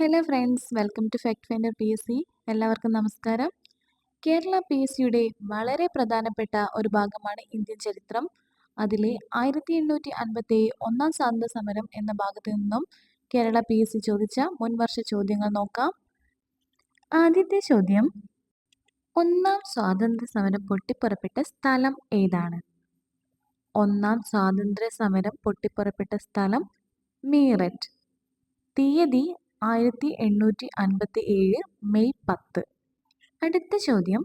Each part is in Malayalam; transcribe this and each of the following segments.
Hello friends welcome to fact finder P S C എല്ലാവർക്കും നമസ്കാരം. കേരള പി എസ് സിയുടെ വളരെ പ്രധാനപ്പെട്ട ഒരു ഭാഗമാണ് ഇന്ത്യൻ ചരിത്രം. അതിലെ ആയിരത്തി എണ്ണൂറ്റി അൻപത്തി ഒന്നാം സ്വാതന്ത്ര്യ സമരം എന്ന ഭാഗത്ത് നിന്നും കേരള പി എസ് സി ചോദിച്ച മുൻവർഷ ചോദ്യങ്ങൾ നോക്കാം. ആദ്യത്തെ ചോദ്യം ഒന്നാം സ്വാതന്ത്ര്യ സമരം പൊട്ടിപ്പുറപ്പെട്ട സ്ഥലം ഏതാണ്? ഒന്നാം സ്വാതന്ത്ര്യ സമരം പൊട്ടിപ്പുറപ്പെട്ട സ്ഥലം മീററ്റ്. തീയതി ആയിരത്തി എണ്ണൂറ്റി അൻപത്തി ഏഴ് മെയ് പത്ത്. അടുത്ത ചോദ്യം.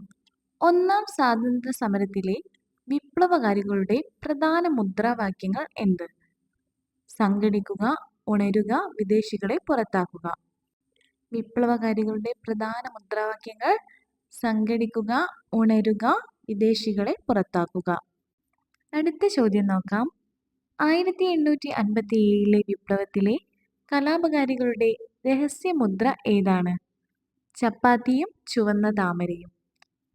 ഒന്നാം സ്വാതന്ത്ര്യ സമരത്തിലെ വിപ്ലവകാരികളുടെ പ്രധാന മുദ്രാവാക്യങ്ങൾ എന്ത്? സംഘടിക്കുക ഉണരുക വിദേശികളെ പുറത്താക്കുക. വിപ്ലവകാരികളുടെ പ്രധാന മുദ്രാവാക്യങ്ങൾ സംഘടിക്കുക ഉണരുക വിദേശികളെ പുറത്താക്കുക. അടുത്ത ചോദ്യം നോക്കാം. ആയിരത്തി എണ്ണൂറ്റി അൻപത്തി ഏഴിലെ വിപ്ലവത്തിലെ കലാപകാരികളുടെ രഹസ്യമുദ്ര ഏതാണ്? ചപ്പാത്തിയും ചുവന്ന താമരയും.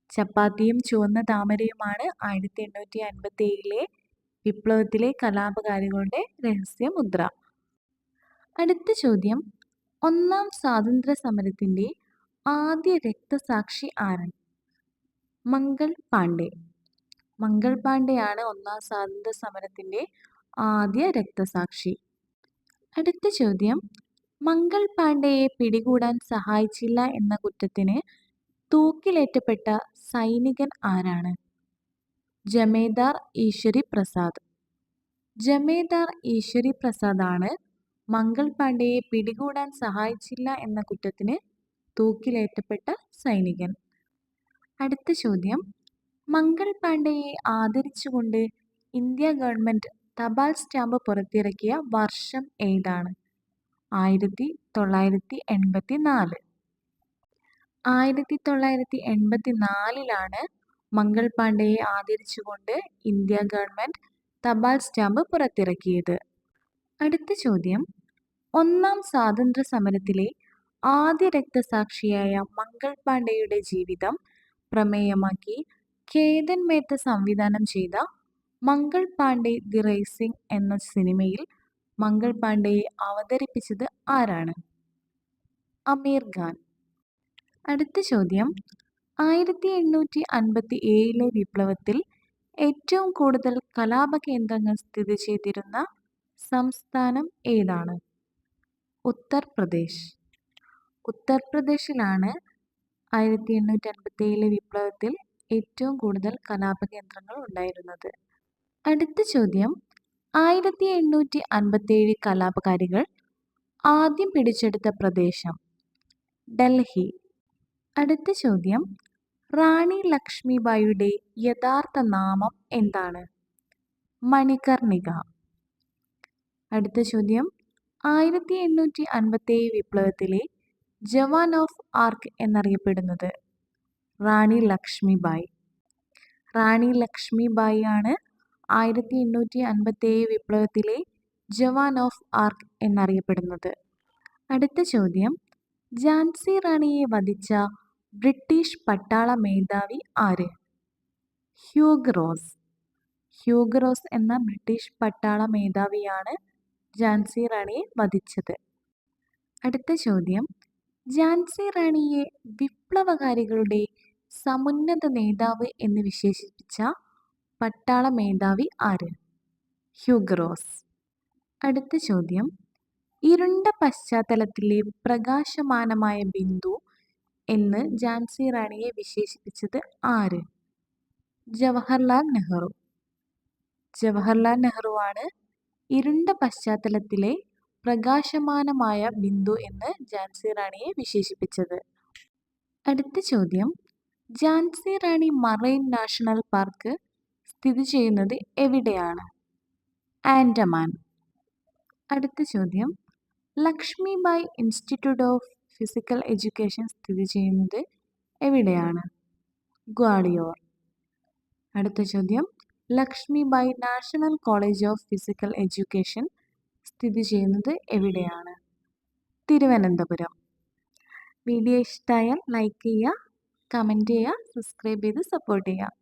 ചപ്പാത്തിയും ചുവന്ന താമരയുമാണ് ആയിരത്തി എണ്ണൂറ്റി അൻപത്തി ഏഴിലെ വിപ്ലവത്തിലെ കലാപകാരികളുടെ രഹസ്യമുദ്ര. അടുത്ത ചോദ്യം. ഒന്നാം സ്വാതന്ത്ര്യ സമരത്തിന്റെ ആദ്യ രക്തസാക്ഷി ആരൻ മംഗൾ പാണ്ഡെ. മംഗൾ പാണ്ഡെയാണ് ഒന്നാം സ്വാതന്ത്ര്യ സമരത്തിന്റെ ആദ്യ രക്തസാക്ഷി. അടുത്ത ചോദ്യം. മംഗൾ പാണ്ഡെയെ പിടികൂടാൻ സഹായിച്ചില്ല എന്ന കുറ്റത്തിന് തൂക്കിലേറ്റപ്പെട്ട സൈനികൻ ആരാണ്? ജമേദാർ ഈശ്വരി പ്രസാദ്. ജമേദാർ ഈശ്വരി പ്രസാദാണ് മംഗൾ പാണ്ഡെയെ പിടികൂടാൻ സഹായിച്ചില്ല എന്ന കുറ്റത്തിന് തൂക്കിലേറ്റപ്പെട്ട സൈനികൻ. അടുത്ത ചോദ്യം. മംഗൾ പാണ്ഡെയെ ആദരിച്ചുകൊണ്ട് ഇന്ത്യ ഗവൺമെന്റ് തപാൽ സ്റ്റാമ്പ് പുറത്തിറക്കിയ വർഷം ഏതാണ്? ആയിരത്തി തൊള്ളായിരത്തി എൺപത്തി നാല് ആയിരത്തി തൊള്ളായിരത്തി എൺപത്തി നാലിലാണ് മംഗൾ പാണ്ഡെയെ ആദരിച്ചുകൊണ്ട് ഇന്ത്യ ഗവൺമെന്റ് തപാൽ സ്റ്റാമ്പ് പുറത്തിറക്കിയത്. അടുത്ത ചോദ്യം. ഒന്നാം സ്വാതന്ത്ര്യ സമരത്തിലെ ആദ്യ രക്തസാക്ഷിയായ മംഗൾ പാണ്ഡെയുടെ ജീവിതം പ്രമേയമാക്കി കേതൻ മേത്ത സംവിധാനം ചെയ്ത മംഗൾ പാണ്ഡെ ദി റേസിംഗ് എന്ന സിനിമയിൽ മംഗൾ പാണ്ഡെയെ അവതരിപ്പിച്ചത് ആരാണ്? അമീർ ഖാൻ. അടുത്ത ചോദ്യം. ആയിരത്തി എണ്ണൂറ്റി അൻപത്തി ഏഴിലെ വിപ്ലവത്തിൽ ഏറ്റവും കൂടുതൽ കലാപ കേന്ദ്രങ്ങൾ സ്ഥിതി ചെയ്തിരുന്ന സംസ്ഥാനം ഏതാണ്? ഉത്തർപ്രദേശ്. ഉത്തർപ്രദേശിലാണ് ആയിരത്തി എണ്ണൂറ്റി അൻപത്തി ഏഴിലെ വിപ്ലവത്തിൽ ഏറ്റവും കൂടുതൽ കലാപ കേന്ദ്രങ്ങൾ ഉണ്ടായിരുന്നത്. അടുത്ത ചോദ്യം. ആയിരത്തി എണ്ണൂറ്റി അൻപത്തേഴ് കലാപകാരികൾ ആദ്യം പിടിച്ചെടുത്ത പ്രദേശം ഡൽഹി. അടുത്ത ചോദ്യം റാണി ലക്ഷ്മിബായിയുടെ യഥാർത്ഥ നാമം എന്താണ്? മണികർണിക. അടുത്ത ചോദ്യം ആയിരത്തി എണ്ണൂറ്റി അൻപത്തേഴ് വിപ്ലവത്തിലെ ജവാൻ ഓഫ് ആർക്ക് എന്നറിയപ്പെടുന്നത്? റാണി ലക്ഷ്മിബായി. റാണി ലക്ഷ്മിബായി ആണ് ആയിരത്തി എണ്ണൂറ്റി അൻപത്തേഴ് വിപ്ലവത്തിലെ ജവാൻ ഓഫ് ആർക്ക് എന്നറിയപ്പെടുന്നത്. അടുത്ത ചോദ്യം. ജാൻസി റാണിയെ വധിച്ച ബ്രിട്ടീഷ് പട്ടാള മേധാവി ആര്? Hugh Rose. ഹ്യൂഗ് റോസ് എന്ന ബ്രിട്ടീഷ് പട്ടാള മേധാവിയാണ് ഝാൻസി റാണിയെ വധിച്ചത്. അടുത്ത ചോദ്യം. ജാൻസി റാണിയെ വിപ്ലവകാരികളുടെ സമുന്നത നേതാവ് എന്ന് വിശേഷിപ്പിച്ച പട്ടാള മേധാവി ആര്? ഹ്യൂഗ്രോസ് അടുത്ത ചോദ്യം. ഇരുണ്ട പശ്ചാത്തലത്തിലെ പ്രകാശമാനമായ ബിന്ദു എന്ന് ജാൻസി റാണിയെ വിശേഷിപ്പിച്ചത് ആര്? ജവഹർലാൽ നെഹ്റു. ജവഹർലാൽ നെഹ്റുവാണ് ഇരുണ്ട പശ്ചാത്തലത്തിലെ പ്രകാശമാനമായ ബിന്ദു എന്ന് ജാൻസി റാണിയെ വിശേഷിപ്പിച്ചത്. അടുത്ത ചോദ്യം. Jhansi Rani marine national park സ്ഥിതി ചെയ്യുന്നത് എവിടെയാണ്? ആൻഡമാൻ. അടുത്ത ചോദ്യം. Lakshmibai institute of physical education സ്ഥിതി ചെയ്യുന്നത് എവിടെയാണ്? ഗ്വാളിയോർ. അടുത്ത ചോദ്യം. Lakshmibai national college of physical education സ്ഥിതി ചെയ്യുന്നത് എവിടെയാണ്? തിരുവനന്തപുരം. വീഡിയോ ഇഷ്ടമായാൽ ലൈക്ക് ചെയ്യുക കമന്റ് ചെയ്യുക സബ്സ്ക്രൈബ് ചെയ്ത് സപ്പോർട്ട് ചെയ്യുക.